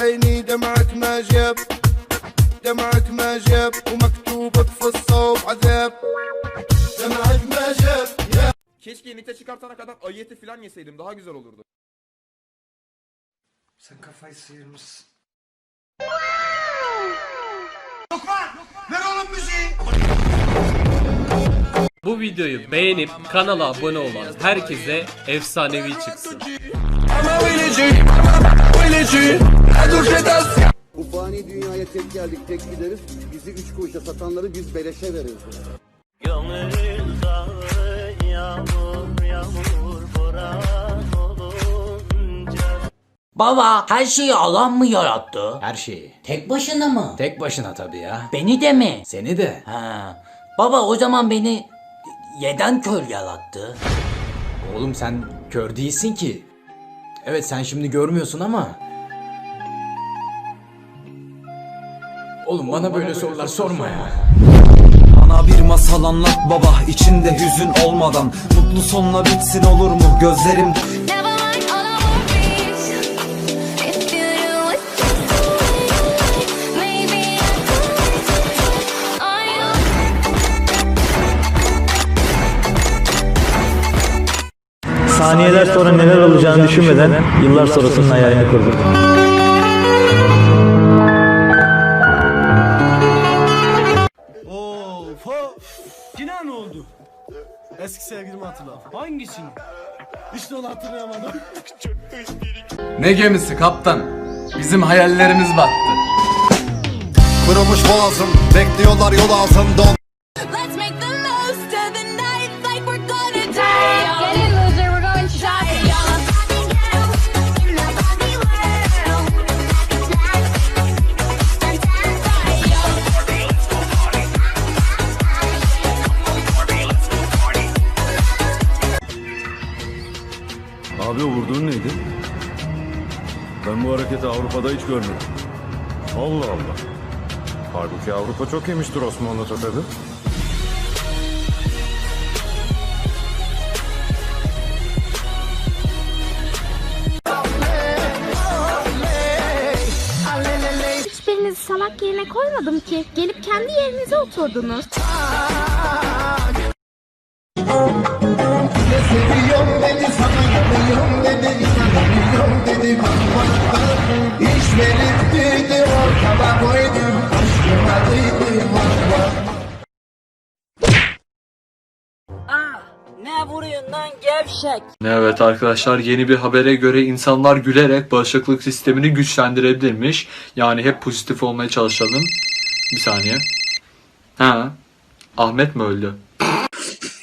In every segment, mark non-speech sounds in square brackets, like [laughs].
عيني دمعك ما جاب دمعك ما جاب ومكتوبك في الصوب عذاب دمعك ما جاب يا Keşke nite çıkartana kadar ayeti falan yeseydim daha güzel olurdu. Sen kafayı sıyırmışsın. Bu videoyu beğenip kanala abone olan herkese efsanevi çıksın. Bu fani dünyaya tek geldik tek gideriz. Bizi üç kuruşa satanları biz beleşe veririz. Baba her şeyi alan mı yarattı? Her şeyi. Tek başına mı? Tek başına tabii ya. Beni de mi? Seni de. Ha. Baba o zaman beni yeden kör yarattı. Oğlum sen kör değilsin ki. Evet sen şimdi görmüyorsun ama. Oğlum bana böyle sorular sorma ya. Bana bir masal anlat baba içinde hüzün olmadan Mutlu sonla bitsin olur mu gözlerim? Saniyeler sonra neler olacağını düşünmeden yıllar sonrasının hayalini kurdum. Hatırla. Hangisini? İşte onu hatırlayamadım. Ne gemisi kaptan? Bizim hayallerimiz battı Kırılmış boğazım bekliyorlar yol altında Ben bu hareketi Avrupa'da hiç görmedim. Allah Allah. Halbuki Avrupa çok yemiştir Osmanlı tokadı. Hiçbirinizi salak yerine koymadım ki. Gelip kendi yerinize oturdunuz. Ne vuruyorsun lan gevşek? Evet arkadaşlar yeni bir habere göre insanlar gülerek bağışıklık sistemini güçlendirebilirmiş. Yani hep pozitif olmaya çalışalım. Bir saniye. Ha. Ahmet mi öldü?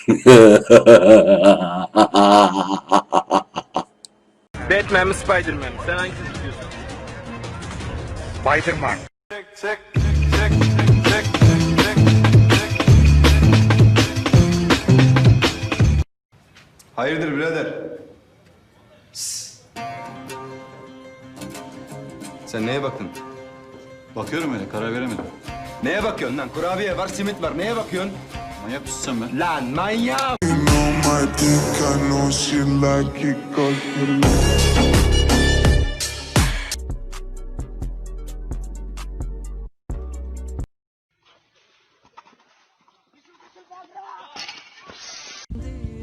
[laughs] Batman mi Spiderman mi? Sen hangisini istiyorsun? Spiderman. Hayırdır birader? Sen neye baktın? Bakıyorum öyle karar veremedim. Neye bakıyorsun lan? Kurabiye var, simit var. Neye bakıyorsun? Manyak mısın sen be? Lan manyak!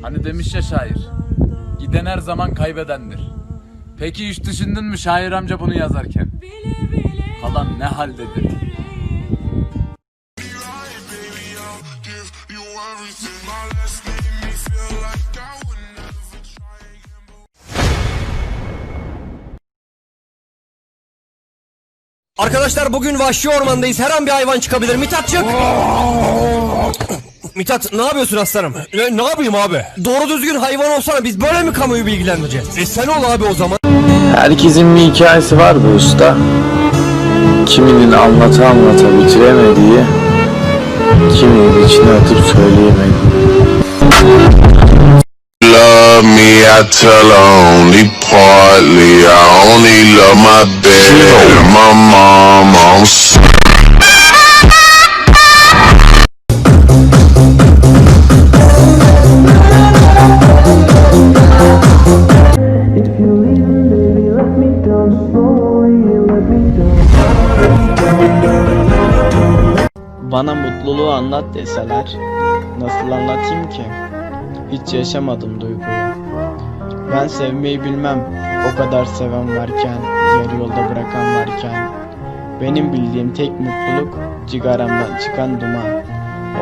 Hani demiş ya şair. Giden her zaman kaybedendir. Peki hiç düşündün mü şair amca bunu yazarken? Kalan ne haldedir? Arkadaşlar bugün vahşi ormandayız. Her an bir hayvan çıkabilir. Mithat çık! Mithat ne yapıyorsun aslanım? Ne, ne yapayım abi? Doğru düzgün hayvan olsana biz böyle mi kamuoyu bilgilendireceğiz? E sen ol abi o zaman. Herkesin bir hikayesi var bu usta. Kiminin anlata anlata bitiremediği, kiminin içine atıp söyleyemediği love me, I tell her only partly. I only love my bed, my mom, I'm. Bana mutluluğu anlat deseler nasıl anlatayım ki? Hiç yaşamadım duyguyu. Ben sevmeyi bilmem. O kadar seven varken, yarı yolda bırakan varken. Benim bildiğim tek mutluluk cigaramdan çıkan duman.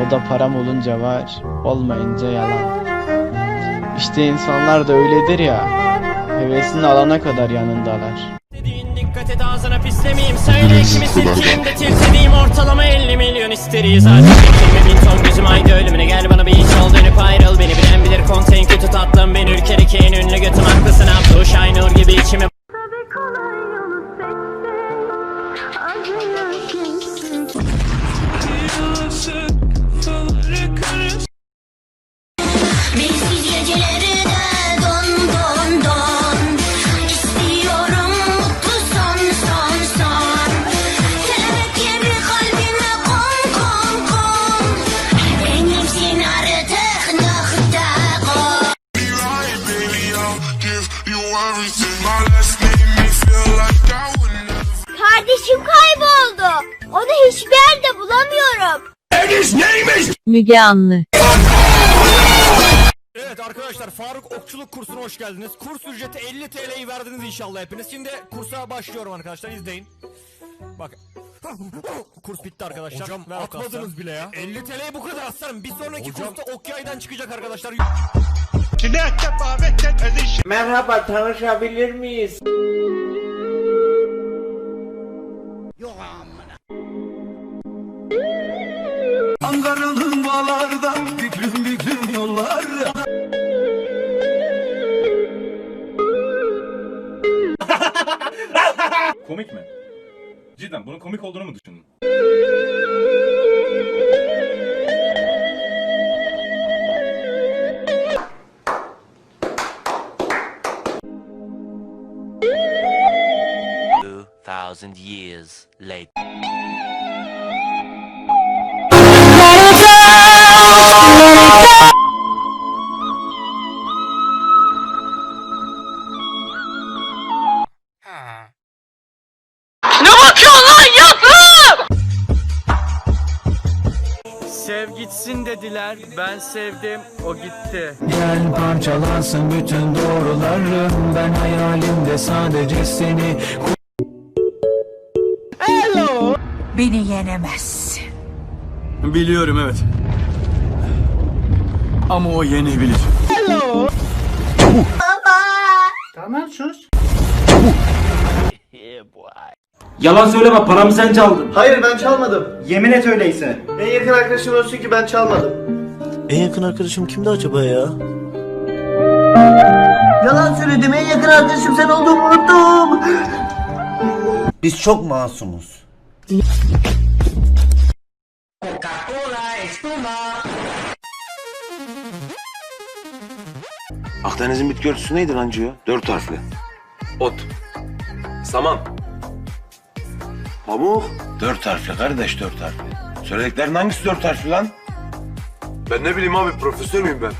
O da param olunca var, olmayınca yalan. İşte insanlar da öyledir ya. Hevesini alana kadar yanındalar. Dikkat et ağzına pislemeyeyim Söyle kimi silkeyim de tilt edeyim Ortalama 50 milyon isteriz Hadi çekeyim bin ton Kardeşim kayboldu. Onu hiçbir yerde bulamıyorum. Müge Anlı. Evet arkadaşlar Faruk Okçuluk kursuna hoş geldiniz. Kurs ücreti 50 TL'yi verdiniz inşallah hepiniz. Şimdi kursa başlıyorum arkadaşlar izleyin. Bak. [laughs] Kurs bitti arkadaşlar. Hocam atmadınız bile ya. 50 TL'ye bu kadar aslanım. Bir sonraki kursta Okyay'dan çıkacak arkadaşlar. Merhaba, tanışabilir miyiz? Ankara'nın bağlarda büklüm büklüm yollar Komik mi? Cidden bunun komik olduğunu mu düşündün? Thousand years later. Sev gitsin dediler, ben sevdim, o gitti. Gel parçalansın bütün doğrularım Ben hayalimde sadece seni Beni yenemezsin. Biliyorum evet Ama o yenebilir Yalan söyleme, paramı sen çaldın. Hayır ben çalmadım. Yemin et öyleyse. En yakın arkadaşım olsun ki ben çalmadım. En yakın arkadaşım kimdi acaba ya? Yalan söyledim. En yakın arkadaşım sen olduğumu unuttum. Biz çok masumuz. Akdeniz'in bitki örtüsü neydi lan Cio? Dört harfli. Ot. Saman. Pamuk. Dört harfli kardeş dört harfli. Söylediklerin hangisi dört harfli lan? Ben ne bileyim abi profesör müyüm ben?